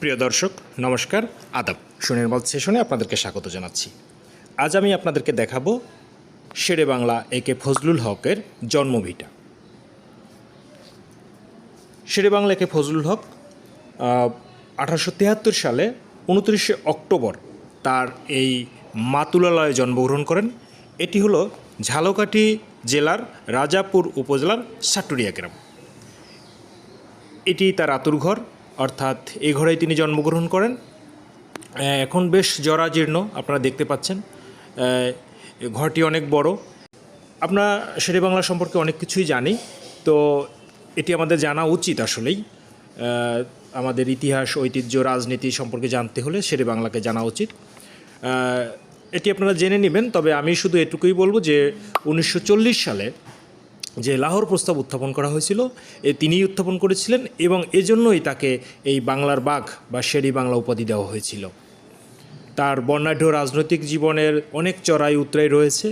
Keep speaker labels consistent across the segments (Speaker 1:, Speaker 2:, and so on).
Speaker 1: প্রিয় দর্শক, নমস্কার, আদাব। সুনির্মল সেশনে আপনাদেরকে স্বাগত জানাচ্ছি। আজ আমি আপনাদেরকে দেখাবো শেরে বাংলা এ কে ফজলুল হকের জন্মভিটা। শেরে বাংলা এ কে ফজলুল হক আঠারোশো তিয়াত্তর সালে উনত্রিশে অক্টোবর তার এই মাতুলালয়ে জন্মগ্রহণ করেন। এটি হলো ঝালকাঠি জেলার রাজাপুর উপজেলার সাটুরিয়া গ্রাম। এটি তার আতুর ঘর অর্থাৎ এই ঘরেই তিনি জন্মগ্রহণ করেন। এখন বেশ জরাজীর্ণ, আপনারা দেখতে পাচ্ছেন। ঘরটি অনেক বড়। আমরা শেরে বাংলা সম্পর্কে অনেক কিছুই জানি, তো এটি আমাদের জানা উচিত আসলেই। আমাদের ইতিহাস, ঐতিহ্য, রাজনীতি সম্পর্কে জানতে হলে শেরে বাংলাকে জানা উচিত। এটি আপনারা জেনে নেবেন, তবে আমি শুধু এটুকুই বলব যে উনিশশো চল্লিশ সালে যে লাহোর প্রস্তাব উত্থাপন করা হয়েছিল, এ তিনিই উত্থাপন করেছিলেন এবং এজন্যই তাকে এই বাংলার বাঘ বা শেরি বাংলা উপাধি দেওয়া হয়েছিল। তার বর্ণাঢ্য রাজনৈতিক জীবনের অনেক চড়াই উতরাই রয়েছে।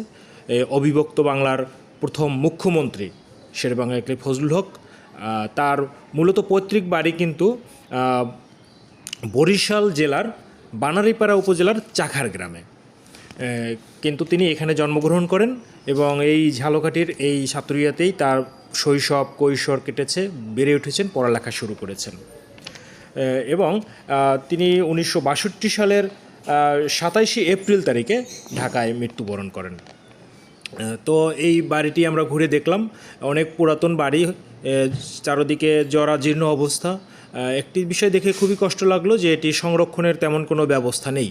Speaker 1: অবিভক্ত বাংলার প্রথম মুখ্যমন্ত্রী শের বাংলা একলি ফজলুল হক তার মূলত পৈতৃক বাড়ি কিন্তু বরিশাল জেলার বানারীপাড়া উপজেলার চাখার গ্রামে। কিন্তু তিনি এখানে জন্মগ্রহণ করেন এবং এই ঝালকাঠির এই সাতুরিয়াতেই তার শৈশব, কৈশোর কেটেছে, বেড়ে উঠেছেন, পড়ালেখা শুরু করেছেন। এবং তিনি উনিশশো বাষট্টি সালের সাতাইশে এপ্রিল তারিখে ঢাকায় মৃত্যুবরণ করেন। তো এই বাড়িটি আমরা ঘুরে দেখলাম। অনেক পুরাতন বাড়ি চারদিকে জরাজীর্ণ অবস্থা। একটি বিষয় দেখে খুবই কষ্ট লাগল যে এটি সংরক্ষণের তেমন কোনো ব্যবস্থা নেই।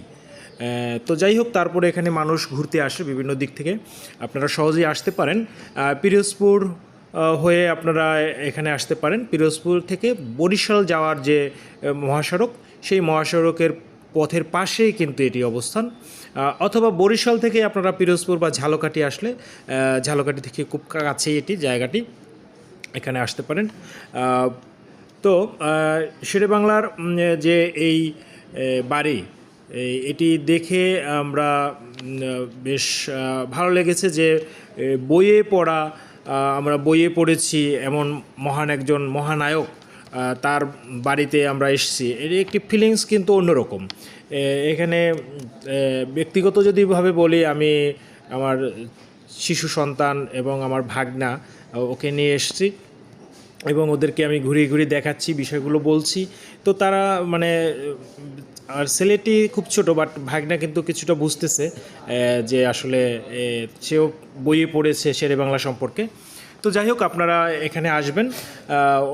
Speaker 1: তো যাই হোক তারপরে এখানে মানুষ ঘুরতে আসে বিভিন্ন দিক থেকে। আপনারা সহজেই আসতে পারেন। পিরোজপুর হয়ে আপনারা এখানে আসতে পারেন। পিরোজপুর থেকে বরিশাল যাওয়ার যে মহাসড়ক সেই মহাসড়কের পথের পাশেই কিন্তু এটি অবস্থান। অথবা বরিশাল থেকে আপনারা পিরোজপুর বা ঝালকাঠি আসলে আহ, ঝালকাঠি থেকে খুব কাছেই এটি জায়গাটি এখানে আসতে পারেন। তো শেরে বাংলার যে এই বাড়ি এটি দেখে আমরা বেশ ভালো লেগেছে যে বইয়ে পড়া আমরা বইয়ে পড়েছি এমন মহান একজন মহানায়ক তার বাড়িতে আমরা এসেছি। এর একটি ফিলিংস কিন্তু অন্যরকম। এখানে ব্যক্তিগত যদি ভাবে বলি, আমি আমার শিশু সন্তান এবং আমার ভাগনা, ওকে নিয়ে এসেছি। এবং ওদেরকে আমি ঘুরিয়ে ঘুরিয়ে দেখাচ্ছি, বিষয়গুলো বলছি। তো তারা মানে আর ছেলেটি খুব ছোট বাট ভাগনা কিন্তু কিছুটা বুঝতেছে যে আসলে সেও বইয়ে পড়েছে শেরে বাংলা সম্পর্কে। তো যাই হোক, আপনারা এখানে আসবেন।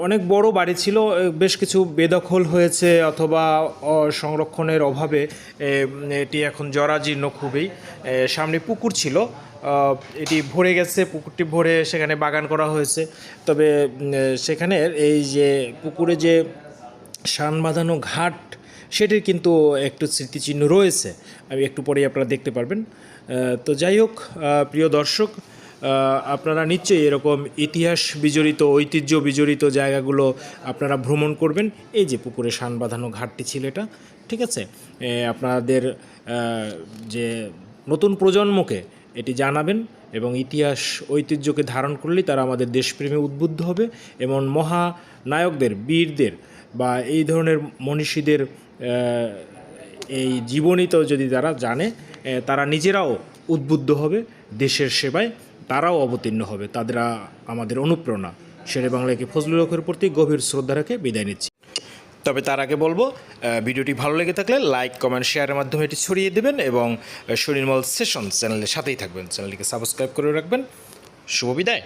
Speaker 1: অনেক বড় বাড়ি ছিল বেশ কিছু বেদখল হয়েছে অথবা সংরক্ষণের অভাবে এটি এখন জরাজীর্ণ খুবই। সামনে পুকুর ছিল এটি ভরে গেছে, পুকুরটি ভরে সেখানে বাগান করা হয়েছে। তবে সেখানে এই যে পুকুরে যে শান বাঁধানো ঘাট, সেটির কিন্তু একটু স্মৃতিচিহ্ন রয়েছে। আমি একটু পরেই আপনারা দেখতে পারবেন। তো যাই হোক প্রিয় দর্শক আপনারা নিশ্চয়ই এরকম ইতিহাস বিজড়িত, ঐতিহ্য বিজড়িত জায়গাগুলো আপনারা ভ্রমণ করবেন। এই যে পুকুরে শান বাঁধানো ঘাটটি ছিল এটা, ঠিক আছে? আপনাদের যে নতুন প্রজন্মকে এটি জানাবেন এবং ইতিহাস ঐতিহ্যকে ধারণ করলেই তারা আমাদের দেশপ্রেমে উদ্বুদ্ধ হবে এবং মহানায়কদের, বীরদের বা এই ধরনের মনীষীদের এই জীবনী তো যদি তারা জানে তারা নিজেরাও উদ্বুদ্ধ হবে, দেশের সেবায় তারাও অবতীর্ণ হবে। তাদেরা আমাদের অনুপ্রেরণা। শেরে বাংলাকে ফজলুল হকের প্রতি গভীর শ্রদ্ধা রেখে বিদায় নিচ্ছি। তবে তার আগে বলব ভিডিওটি ভালো লেগে থাকলে লাইক, কমেন্ট, শেয়ারের মাধ্যমে এটি ছড়িয়ে দেবেন এবং সুনির্মল সেশন চ্যানেলের সাথেই থাকবেন। চ্যানেলটিকে সাবস্ক্রাইব করে রাখবেন। শুভ বিদায়।